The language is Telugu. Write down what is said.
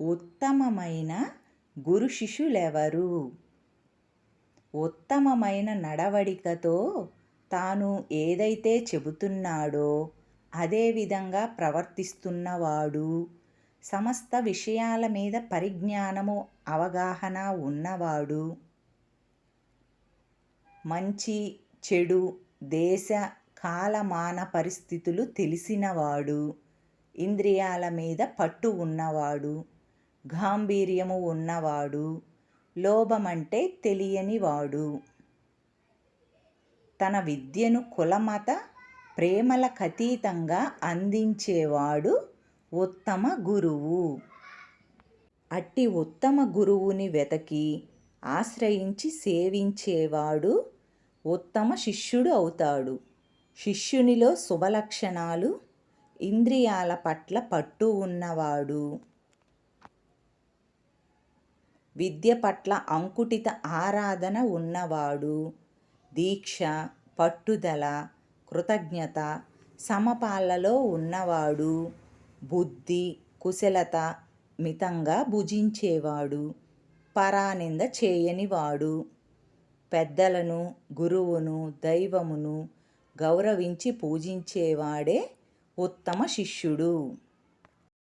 ఉత్తమమైన గురు శిష్యులెవరు? ఉత్తమమైన నడవడికతో తాను ఏదైతే చెబుతున్నాడో అదే విధంగా ప్రవర్తిస్తున్నవాడు. సమస్త విషయాల మీద పరిజ్ఞానము అవగాహన ఉన్నవాడు. మంచి చెడు దేశ కాలమాన పరిస్థితులు తెలిసినవాడు. ఇంద్రియాల మీద పట్టు ఉన్నవాడు. గాంభీర్యము ఉన్నవాడు లోభమంటే తెలియనివాడు. తన విద్యను కులమత ప్రేమలకతీతంగా అందించేవాడు ఉత్తమ గురువు. అట్టి ఉత్తమ గురువుని వెతకి ఆశ్రయించి సేవించేవాడు ఉత్తమ శిష్యుడు అవుతాడు. శిష్యునిలో శుభలక్షణాలు ఇంద్రియాల పట్ల పట్టు ఉన్నవాడు. విద్య పట్ల అంకుటిత ఆరాధన ఉన్నవాడు. దీక్ష పట్టుదల కృతజ్ఞత సమపాలలో ఉన్నవాడు. బుద్ధి కుశలత మితంగా భుజించేవాడు. పరానింద చేయనివాడు. పెద్దలను గురువును దైవమును గౌరవించి పూజించేవాడే ఉత్తమ శిష్యుడు.